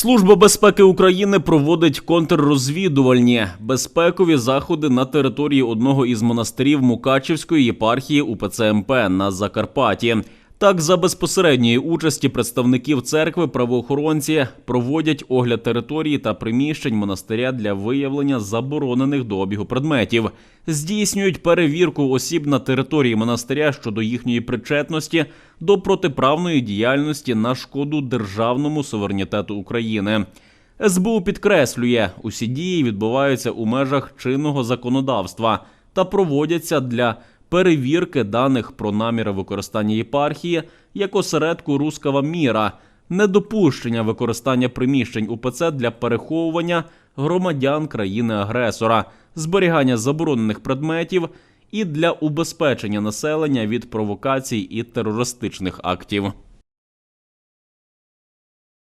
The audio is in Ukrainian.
Служба безпеки України проводить контррозвідувальні безпекові заходи на території одного із монастирів Мукачівської єпархії УПЦ МП на Закарпатті. Так, за безпосередньої участі представників церкви правоохоронці проводять огляд території та приміщень монастиря для виявлення заборонених до обігу предметів, здійснюють перевірку осіб на території монастиря щодо їхньої причетності до протиправної діяльності на шкоду державному суверенітету України. СБУ підкреслює, усі дії відбуваються у межах чинного законодавства та проводяться для перевірки даних про наміри використання єпархії як осередку рускава міра, недопущення використання приміщень УПЦ для переховування громадян країни-агресора, зберігання заборонених предметів і для убезпечення населення від провокацій і терористичних актів.